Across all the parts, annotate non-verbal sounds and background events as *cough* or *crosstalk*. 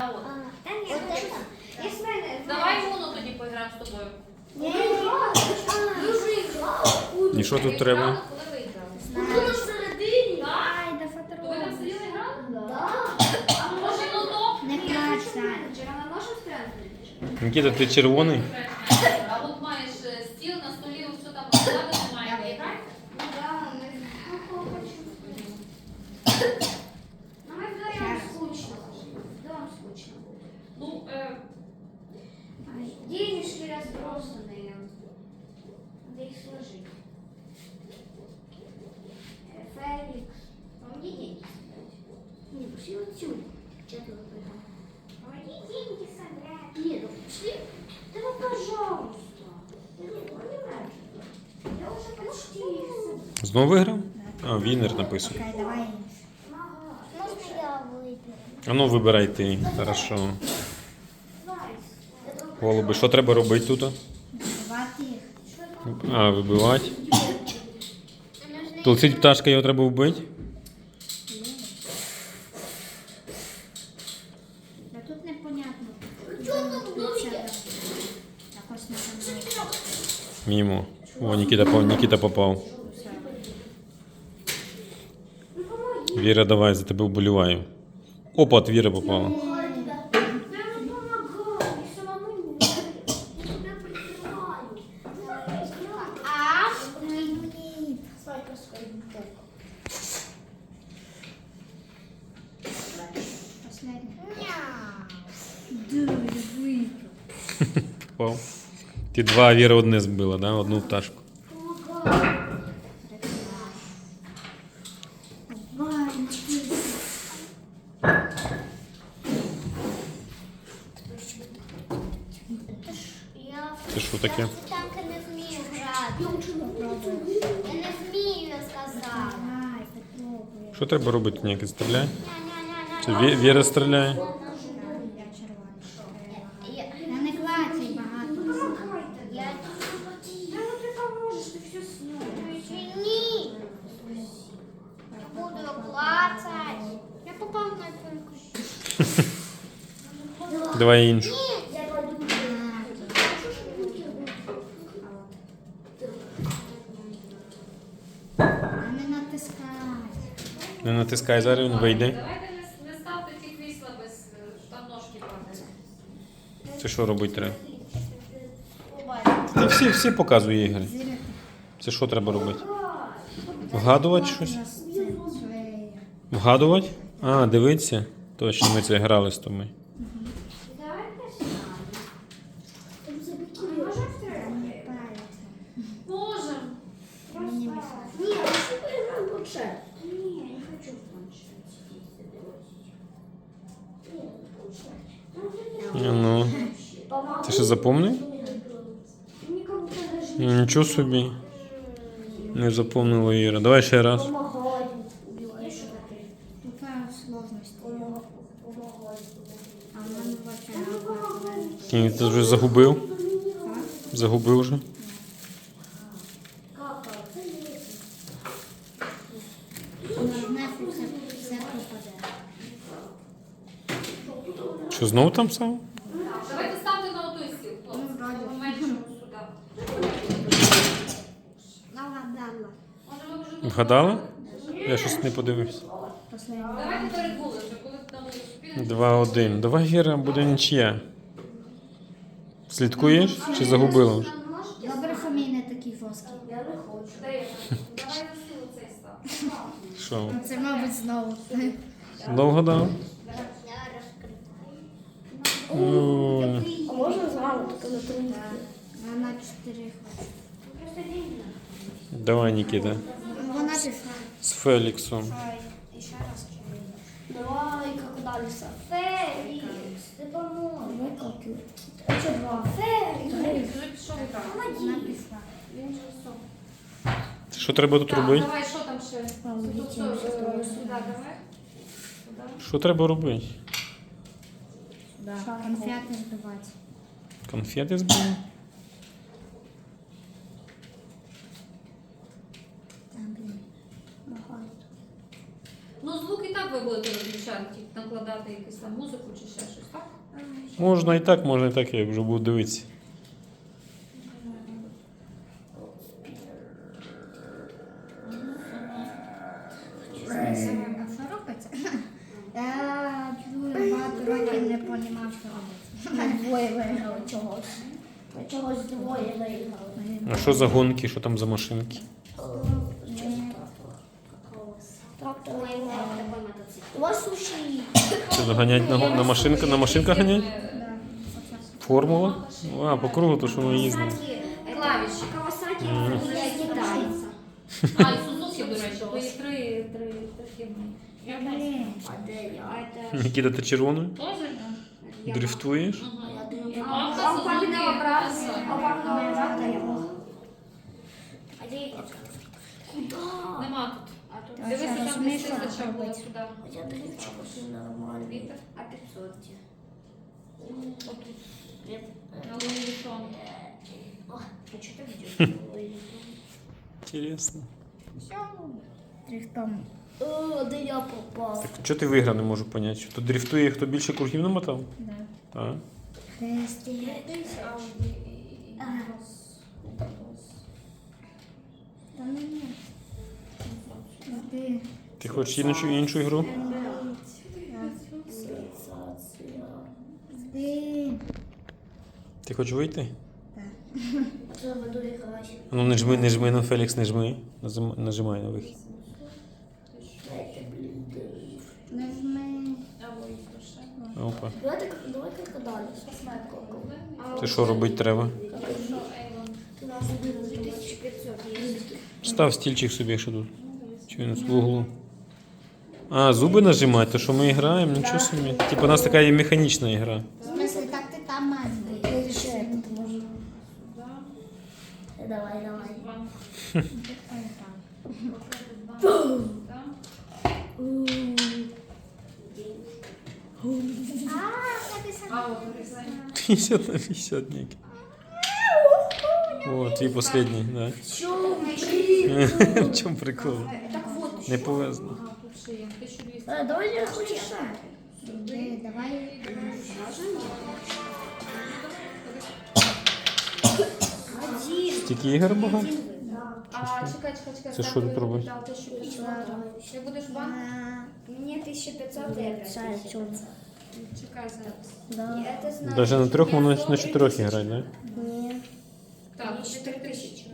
А мене. Давай Уно тоді поіграємо з тобою. Я играла. Ми вже играли. І що тут треба? Грали, Коли виграли? Тут всередині. Так? Ай, да То ви там сиділи і грали? А може лото? Не плач, Саня. Вона може стрельнути? Нікіта, ти червоний? Не, пошли вот сюда. Что ты выбрал? Помоги деньги собрать. Нет, ну пошли. Да ну пожалуйста. Да нет, ну не нравится. Я уже почти их собрала. Знову виграв? А, вінер написано. Окей, давай. Можно я выберу? А ну вибирай ти. Хорошо. Вайс. Голуби, що треба робити тут? Давати їх. А, вибивати. Тут пташка, його треба вбити. Мімо. О, Нікіта, по- Нікіта попав. Віра, давай, за тебе вболіваю. Опа, от Віра попала. Я Ти два, Віра одне збила, да? одну пташку. Це що таке? так не вмію грати. Я не вмію, я сказала. Що треба робити, Ніки? Стріляй? Віра стріляє? Я червоний. Я- Я не клацай багато. Я... Да ну ты поможешь, ты все снял. Извини. Я буду клацать. Я попал на пульку. Давай іншу. Не натискай. Не натискай, зараз він вийде. Давайте не, ставте ці крісла без там ножки падають. Це що робити треба? Ти всі, всі показує ігри. Це що треба робити? Вгадувати щось? Вгадувати? А, дивитися? Точно, ми це грали з тобою. В планшет. Не, я не хочу в планшет сидеть забирать. Нет. Ну, ти що запомнив? Нічого собі. Не запомнила Іра. Давай ще раз. ти вже загубив? Загубив вже? Как? Нажмеш і все, все пропаде. Що, знову там сам? Давайте ставте на той стіл, хлопці. Ну, Вгадала? Я щось не подивився. Давайте передбули коли підемо. Два-один. Давай, Віра, буде нічия. Слідкуєш чи загубила вже? Добре, що мій не такий жорсткий. Я не хочу. Давай на стіл цей став. Що? Це, мабуть, знову. Довго дав? Ой. А можно заново на три? Вона чотири хоче. Давай, Нікіта. Вона пішла. З Феліксом. Давай, как дальше. Феликс, ты поможешь. Ну, как два? Так. Вона. Що треба тут робити? давай, що там ще? Сюди давай. Що треба робити? Конфети збивати. Конфети збили? Там, блін. Ну, звук і так ви будете виключати, тільки накладати якусь там музику чи ще щось, так? Можна і так, можна і так, я вже буду дивитися. Що за гонки, що там за машинки? Трактор. У вас суші. Це доганять на, на машинка, на машинках ганять? Формула? А, по кругу, то що ми їздимо. Клавіші. Це китайця. А, і Сузуки, до речі, три, три, три фірми. Я Блін. А де я? А це Нікіта, ти червоною? Дрифтуєш? я А у папиного Suzuki, брата, а у папиного брата Yamaha. А де? Куда? Нема тут. А тут Та Дивися, що, там десь що тисяча була сюди. А я дрифчик нормально. Вітер. А 500 где? Отут. Нет. На Луї Вітон. О, а что ты ведешь? Інтересно. Все. Дрифтом. О, да я попал. Так що ти виграв, не можу поняти. Хто дрифтує, хто більше кругів намотав? Да. Так. Ауді і хочеш іншу, іншу ігру? Ти. Ти хочеш вийти? Ну не жми, не жми, ну Фелікс, не жми. Нажимай на вихід. Опа. Це що робити треба? Що Avon? У нас 2500 есть. Став стільчик собі, якщо тут. Чи він в углу. А, зуби нажимати, то що ми граємо, нічого собі. Типу у нас така є механічна гра. В смысле, так ти там маєш бути. Еще этот можно. Сюди. Давай, давай. Два. Ой, там. Сюди. А, написано. А, от вирізай. 50 на 50 ніки. О, твій последній, да. *laughs* Чё, В чому прикол? Так вот. Не повезло. Давай я хочу еще. Ти, давай. Один. Стільки ігор багато? А, чекай, чекай, чекай. Це що ставте тут робить? капітал 1500. Ти будеш банк? Мне 1500 и опять. Чекай зараз. Да. Это знаю. Навіть на трьох можна на чотирьох грати, да? Нет. Так, 4000.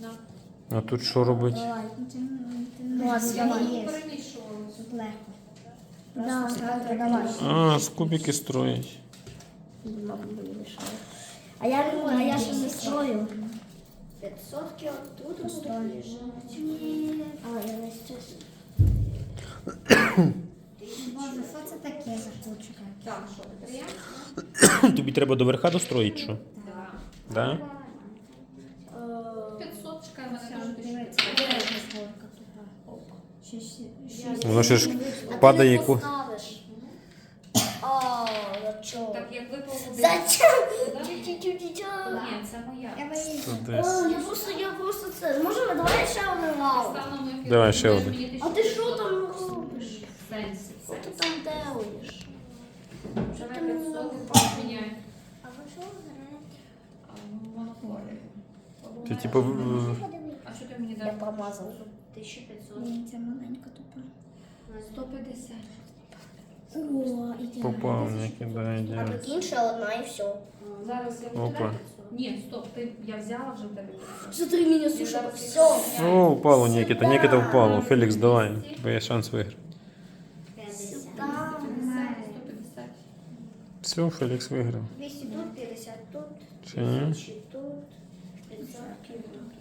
На. А тут що робити? Давай. Ти, ти, Ну, ладно, Я давай. не Є. перемішувалася. Тут легко. Да, Просто давай. А, з кубики строїть. А я, а я же не строю. 500 кил тут будут. А, я на сейчас. Боже, що це таке за штучка? Так, що ти? *coughs* Тобі треба до верха достроїти, що? Так. Да? 500, чекай, мене дуже розборка тут? Шість- шість. Воно ще ж А падає ты не яку. поставишь. А, я чё? Так, як випав один. Зачем? Да? Чу-чу-чу-чу. Ні, це моя. Я боюсь. Тут О, десь. я просто, я просто це. Можемо, давай ще один раунд. Стану ми Давай ще Мені один. А ти що там робиш? Сенсі. Що ти там делаєш? Давай 500 і поміняй. А ви що граєте? А, ну, монополію. Ти типу. в- А що ти мені Я дав? промазав. 1500. Ні, це маленька тупа. 150. О. Попав ніки, да, А ідеально. одна і все. Зараз я Опа. Ні, стоп, ти я взяла вже в тебе. 500. За три мінус Я Все. О, упало Нікіта, Нікіта впало. Фелікс, давай. Тебе є шанс виграти. 150, 150. Все, Фелікс виграв. 200 тут, 50 тут, Чи ні? 1000 тут, 500 тут.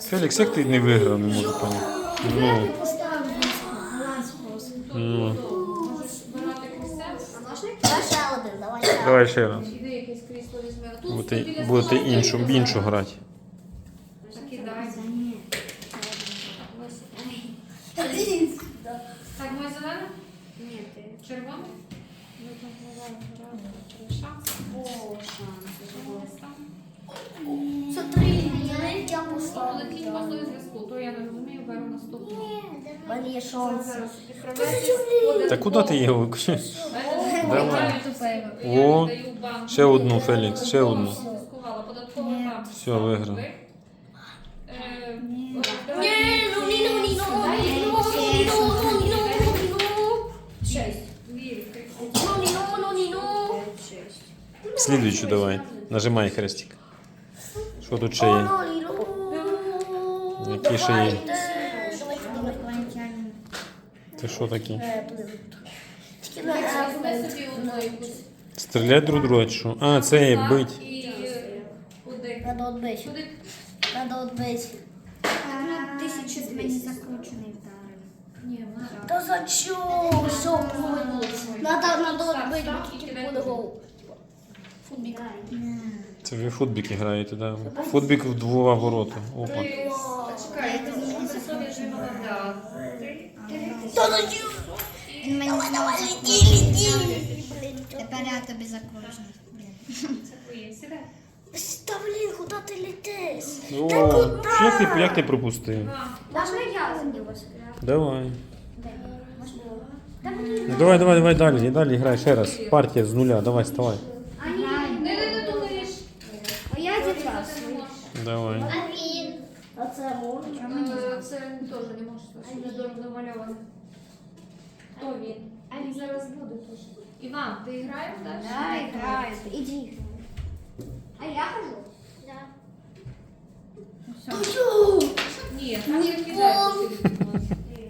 Фелікс, як ти не виграв, не можу поняти. Ну, ну. Давай ще один, давай ще Давай ще раз. Будете, будете іншу, іншу грати. Закидай. Ні. Один. Да. Так, моя зелена? Ні, ти. Червона? Ну, там голова грала. Три шанси. О, шанси. Ось там. Це три. Я Але поставлю. кінь можливо зв'язку, то я не розумію, беру наступну. Шанс. Та куди ти його? Давай. Давай. О, ще одну, Фелікс, ще одну. Все, виграв. Е. Слідуючу давай. Нажимай хрестик. Що тут ще є? Ну ну. Які ще є? Це що таке? Е, подивимось. Тільки на Візьми собі одну якусь. Стрілять друг друга чи що? А, це є бить. І куди? Надо отбить. Куди? Надо отбить. Ну, тисячу мені закручений вдарив. Ні, вона. Та за чого? Що? Надо, надо отбить, бо тільки буде гол. Футбік. Це ви в футбік граєте, да? Футбік в два ворота. Опа. Три. Чекай, ти собі вже молода. Та за? Він мені Давай, давай, лети, лети. Тепер я тобі. Сідай. Та блін, куди ти летиш? О, як ти, як ти пропустив? Можна я за нього Давай. Ну, давай, давай, давай далі, далі грай ще раз. Партія з нуля, давай, вставай. Давай. Амін. А це можна? Е, Це теж не можеш, що не до- домальоване. Хто він? А він зараз буде теж. Іван, ти граєш далі? Да, граю. Іди. А я хожу? Да. Ні, там не кидай.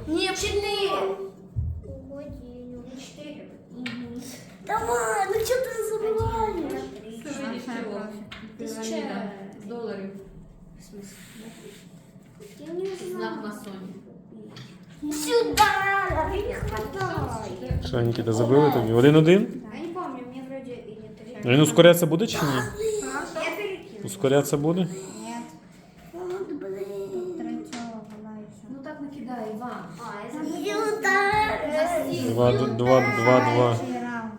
Ні, четыре. Давай, ну что ты забываешь? Це мені всього. Піраміда доларів. Я не Знак масонів. Сюда! Не хватай. Що, Нікіта, забили тобі? Один-один? Я не помню, мне вроде и не три. Він ускорятися буде чи ні? Я перекину. Ускорятися буде? Все. Ну так не кидай, Іван. А, я Сюда! Два, д- два, два, два. Третій раунд.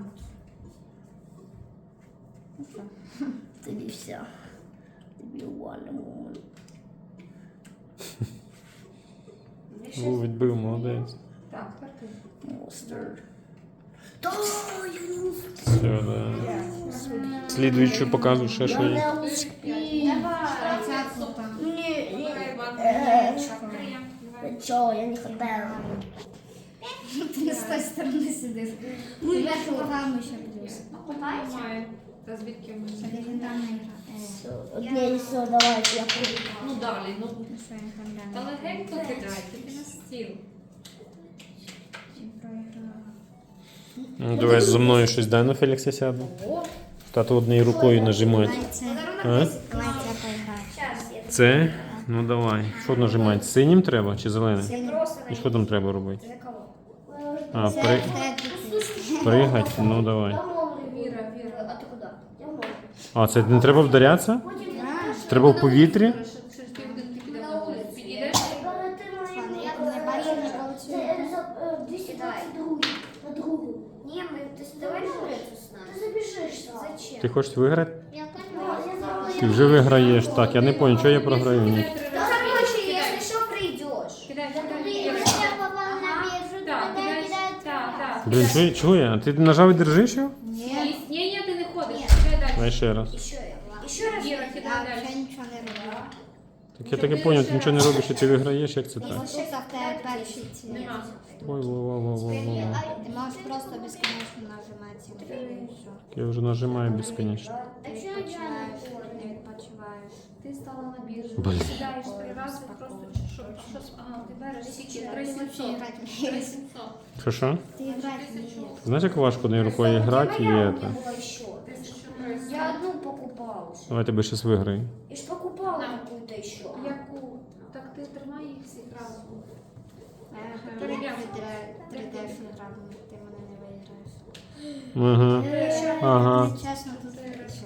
Тобі все. Тобі валимо. О, відбив, молодець. Так, тепер ти. Монстр. Да, я не успею. Все, да. Слідуючу показуй ще, що є. Я не успею. Тридцятку там. Не, не. Давай, Іван. Е, Так, приєм. Давай. Чо, я не хотела. Ти з тої сторони сидиш. Ти верху ногами ще плюс. Немає. Та звідки ми? Це легендарна гра. Все, давайте, я. Ну далі, ну. ну Та легенько кидай, тільки на стіл. Ну, давай зі мною щось дай на Фелікса сяду. Тато однією рукою. Давай це. Ну давай. Що нажимати? Синім треба чи зеленим? І що там треба робити? А, при... пригать? Ну давай. А, це не треба вдарятися? Треба в повітрі? Ти хочеш виграти? Я. Ти вже виграєш. Так, я не понял, що я програю. Ні. Ну, короче, что, придешь. Кидай, кидай, я попала на Так. Так, так. Блін, чого, чого я? Ти нажав і держиш його? Ні, ні, ні, ти не ходиш. Кидай Давай далі. ще раз. Еще я. Раз. Кидай Я далі. ще нічого не роблю. Так я так і поняв, ти нічого не робиш і ти виграєш, як це так? В тебе перший ці. Нема. Ой, во, во, во, во, во. Ти можеш просто безконечно нажимати. і все. Я вже нажимаю безконечно. Ти відпочиваєш, не відпочиваєш. Ти стала на біржу, Блін. сідаєш три рази, просто що, що, ага, ти береш скільки? Три Ти взагалі сімсот. грати не. Знаєш, як важко це? Было еще. Тисячу триста. Я одну покупала. Давай тебе щось виграю. Я ж покупала какую-то еще. Яку? Так ти тримай їх всіх разом. Перейдемо. Три дешні грати, ти мене не виграєш. Ага. Ага. Чесно, тут ще раз.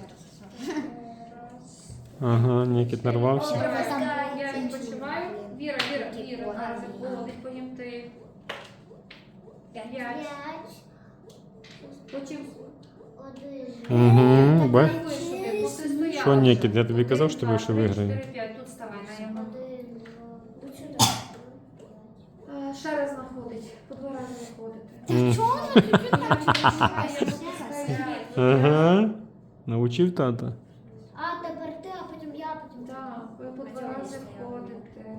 Ага, Нікіт нарвався. Добре, там я інші відпочиваю. були. Віра, Віра, Віра, зараз було відповім ти. П'ять. Пять. Потім Угу, один. ти стояла Що. Нікіт, я тобі казав, що два, ви ще три, виграємо. Тут ставай на його. Один, два. От сюди. Е, Ще раз знаходить. По два рази знаходити. Ага. Научив тата. А, тепер ти, а потім я, потім ти. Так, ви по два рази входите.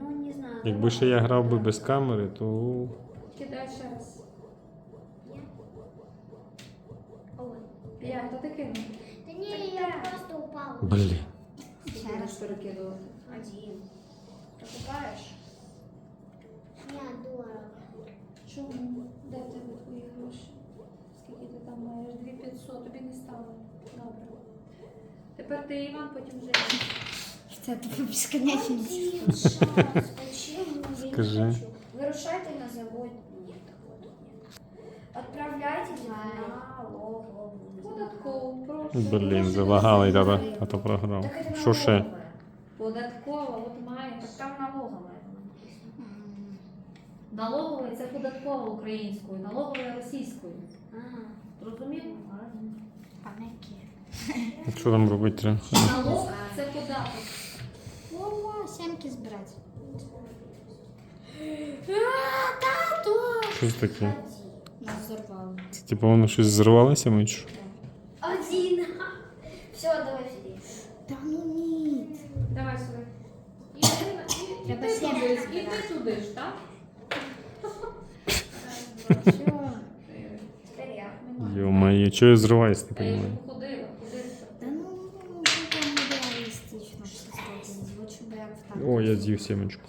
Ну, не знаю. Якби ще я грав би без камери, то Кидай ще раз. Ой. П'ять, то ти кинув. Та ні, я просто упала. блін. Ще раз перекидувати. Один. Покупаєш? Ні, дорого. Чому? Де в тебе твої гроші? Скільки ти там маєш? 2500, тобі не стало. Добре. Тепер ти Іван, потім вже я. Це тобі я не Скажи. хочу? Вырушайте на завод. Нет, такого нет. Отправляйтесь на налоговую. Податково, прошу. Блін, залагали тата, знаю. тато програв. Що ще? Податкова, от маєш. Так там налоговая. Налогова це податкова українською, налогова російською. Зрозумів? Паники. Що там робити треба? Налог це податок. О, сімки збирати. Що це таке? Нас. Це типу воно щось зірвалося, ми чи що? Один. Все, давай сиди. Та ну ні. Давай сюди. Іди, і- Треба іди сімки туди, збирати. іди туди ж, так? Я. Йо-моє, чого я зриваюсь, не я ж розумію. походила, ходила. Та ну, не. Лучше як в танку. О, я з'їв сімечку.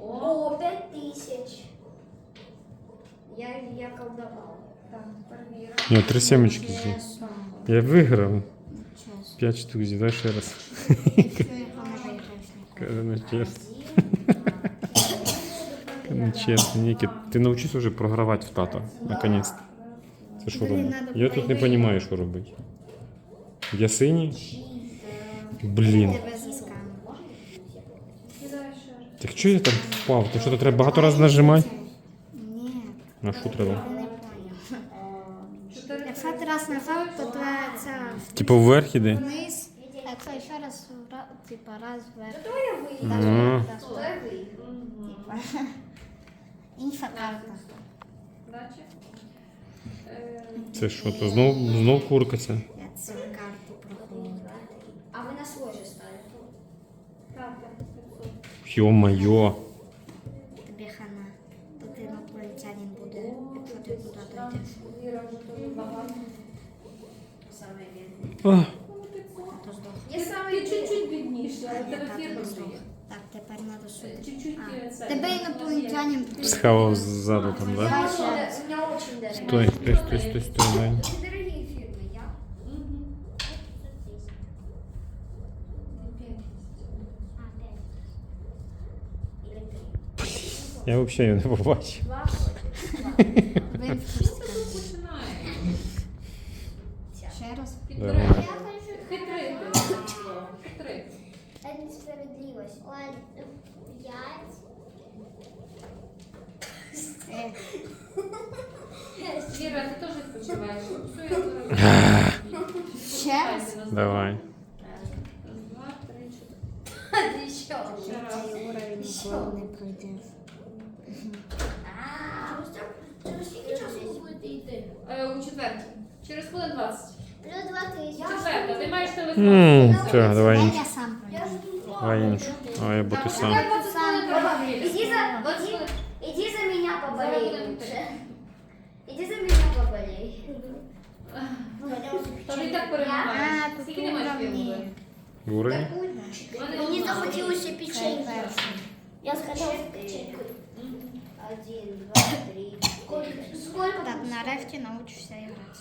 О, О, пять тысяч. Я, я колдовал. так, тепер Я три сімечки з'їв. Я виграв. Чесно. П'ять штук з'їв, дай ще раз. Я пам'ятаю, Каже, не чесно. Не чесно, Нікіт. Ти навчився вже програвати в тата, наконець. Це що надо Я тут не розумію, що робити. Я синій? Блін. Так що я там впав? То що то треба багато разів нажимати? Ні, На що треба? Якщо ти раз нажав, то ця Типу вверх іде? вниз, а якщо ще раз, ра- типа раз вверх. Кто я выиграл? Ага. Так, Кто я выиграл? Мгм. Інша карта. Дача. Е, Це що, то знов, знов курка це? Я цю карту проходила. А вы на свой же ставите? Так, так, 500. Йо-моє. Тобі хана. То ти інопланетянин буде, якщо ти куди дойдеш. Віра вже бідніше, але Я тебе так тепер треба сюди. А, е. Тебе інопланетянин. схавав ззаду там, да? У меня очень, у меня очень дорогие. Стой, стой, стой, стой, стой, дорогие. Я. Я взагалі не побачив. Два *laughs* в курсі Це карти. тут починає. Ще раз. Підбирай. Давай. Я хочу Хитрити. Хитрити. Это несправедливость. Ой, пять. Е, Віра, ти теж відпочиваєш. Все, я зараз. Ще раз? Давай. Раз, два, три, чотири. Еще. Ще раз. Цей уровень ніколи не пройдеш. А, через сколько часов будет идти? Е, У четвертій. Через хвилин 20. Плюс два тысячи. Четверта, ти маєш телефон. Ммм, так, давай Дай іншу. я сам Я пройду. жду. Давай іншу. А я бути сам. Иди за, иди, иди за меня поболей лучше. Иди за меня поболей. Та ти і так перемагаєш. А, тут Скільки ти маєш уровні. фірму? Уровень? Мне захотелось Цей печенье. перший. Я схотела печеньку. Один, два, три. Сколько? Сколько? Так, нарешті научишся грати.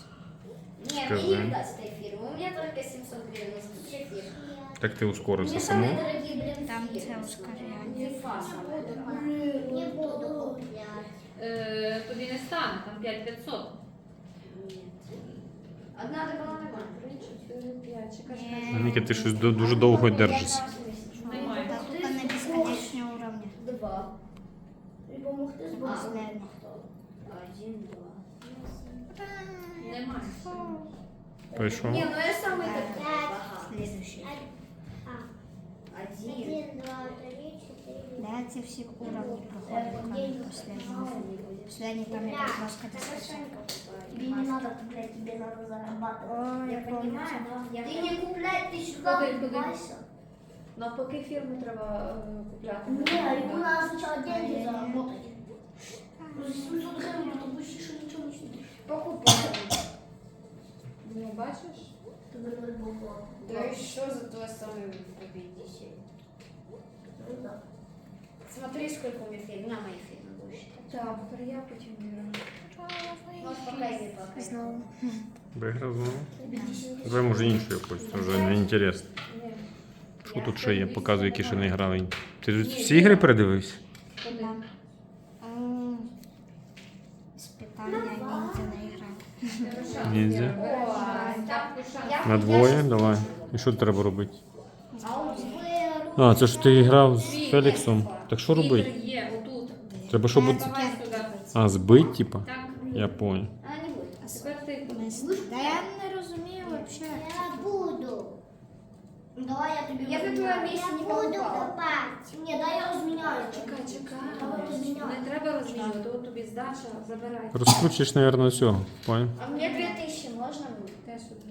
Нет, мне Скажи. не даст этой фирмы. У меня только 700 гривен. Сколько фирм? Так ти У ускорився меня само? самые дорогие, блин, Там фирмы. це ускоряння. Зефа самая дорогая. Не буду куплять. Е, Тобі не стане, там 5500. Нет. Одна была нормально. 3, 4, 5. Чекай, Ні. чекай. Ніки, ти щось ду- дуже довго держишся. Немає. Так, тут не безконечні уровні. Два. И помог ты Последний. Один, два. Пішов. Не, ну я самый такой. Следующий. Один. Один, два, три, четыре. Да, ці всі уровні проходять последні. Последні там я трошки Тебе не надо куплять, тебе надо зарабатывать. Ой, Я понимаю, но я... Ты не купляй, ты сюда Ходи, ходи. вливайся. Навпаки, фірму треба е, купляти. Не, ему надо сначала деньги заработать. Ну, за 700 гривен, потом почти что ничего не сидишь. Покупаю. Ну, бачиш? Ты говоришь, бабла. Да и что за то самое победите? Ну да. Смотри, сколько у меня фильм. На мои фильмы будешь. Так, тепер я потім вірю. Знову. Виграв знову. Давай може іншу якусь, вже не інтересно. Що тут ще є? Показує, які ще не грали. Ти ж всі ігри передивився? Ніндзя На двоє? Давай. І що треба робити? А це ж ти грав з Феліксом. Так що робити? Треба, щоб. А, збить, типа? Так. Я понял. Она не будет. А тепер ти. Да я не розумію взагалі. Я буду. Ну, Давай я тебе Я бы разменяю. твоем месте Я не буду покупала. копать. Не, дай я разменяю. Чекай, чекай. Давай разменяю. Не треба розмінювати, от тобі здача, забирай. Розкручуєш, мабуть, цього. Понял? А мне 2000 можно будет? Те сюди.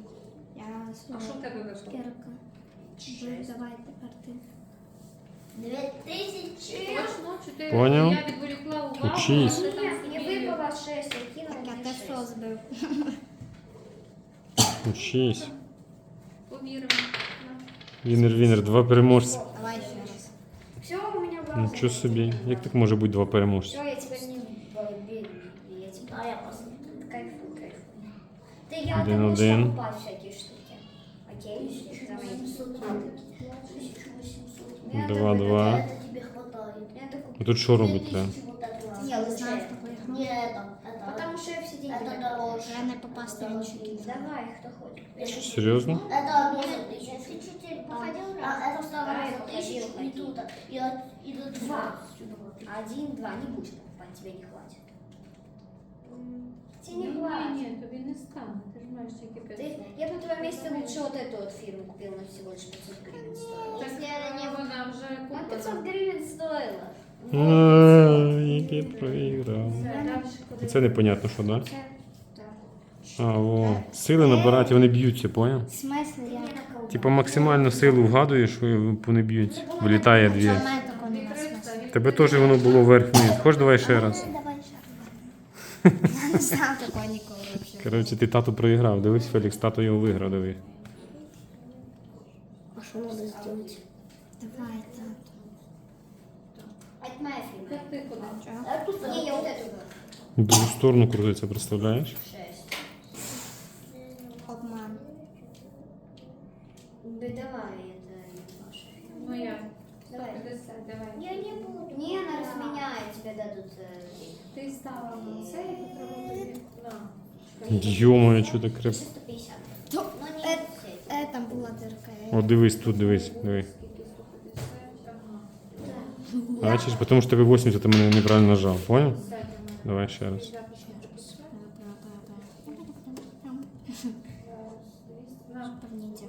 Я А що в тебе вийшло? Кірка. Давай тепер ти. Две тысячи. Точно, чотири. Поняв. Я відволікла увагу, Учись. Шість. Повіримо. Вінер, вінер, два переможця. Давай ще раз. Все, у мене база. Нічого собі. Як так може бути два переможця? Все, я тебе не я тебя. Один, один. покупаю всякие штуки. Окей, давай. 1700 Два, два. Тебе хватает. Тут що робить треба? хочет. Серйозно? Это одно за тысячу. Ты чуть походил А это второе Да, за тысячу. походил, И ходил. тут. И, от- и тут Два. сюда. Один, два, не будешь покупать, тебе не хватит. Тебе Ні, не ні, хватит. ні, тобі не стане. Ти ж маєш тільки Ты, 500. я бы на твоем месте лучше вот эту вот фирму купил на всего лишь 500 гривен стоила. Так не вона вже На 500 куплена. гривен стоила. А, Який проіграв. Все, далі куди? Це непонятно, що, да? Це- так. а, о. Сили набирати, вони б'ються, поняв? В смислі я? Типа максимальну силу вгадуєш, і вони б'ються. Вилітає дві. Тебе теж воно було вверх-вниз. Хоч давай ще раз. Давай ще раз. Я не знав такого ніколи. Коротше, ти тату проіграв. Дивись, Фелікс, тато його виграв, диви. А что надо сделать? Давай, тату. Ти куди? А тут Не, я. В другу сторону крутиться, представляєш? Деньги. Ти стала на це, і тобі. На. Йомаю, що так креп. 150. То, е, е, там була дирка. О, дивись, тут дивись, диви. А, 150? Ага. Бачиш, тому що тебе 80 ти мене неправильно нажав, понял? Давай ще раз. Взяти шнурку. На. Ніндзя.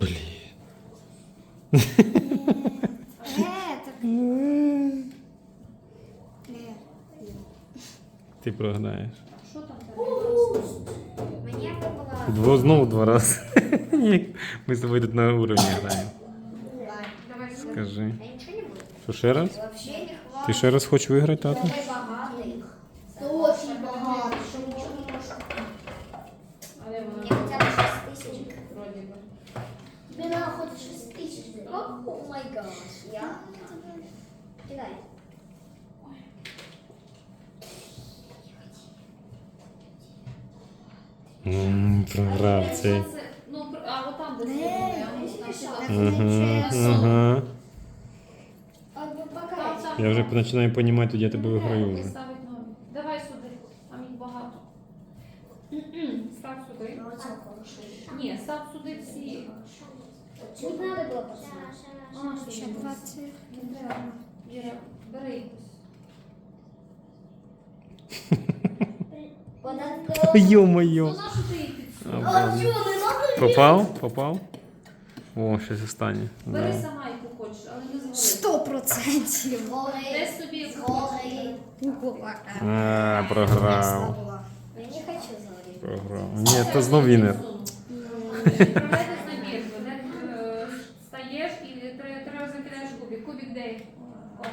Блін. Е, так. Е. Ти програєш. Що там. Дво знову два рази. *laughs* Ні, Ми з тобою тут на уровні граємо. Скажи. Що ще раз? Ти ще раз хочеш виграти, тато? Починаю розуміти, тоді я тебе Не виграю треба вже. ставити нові. Давай сюди, там їх багато. *clears throat* Став сюди. Вот так хорошо. Ні, став сюди всі. Не надо было пацаны. А, Ще що 20. Віра, бери якось. Йо-моє. Ну на що ти її підсунув? А чого, не надо? Попав? Попав? О, щось останнє. Бери Да. сама, яку хочеш, але не звали. Сто процентів. Десь собі хочеш. А, програв. Я не хочу заводить. Програв. Ні, це знов вінер. Відправляйтесь на біржу, де е, стаєш і три, три рази кидаєш кубик. Кубик де? О.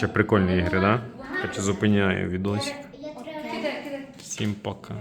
Це прикольні ігри, да? Хоча зупиняю відосик. Я треба. Кидай, кидай. Всім пока.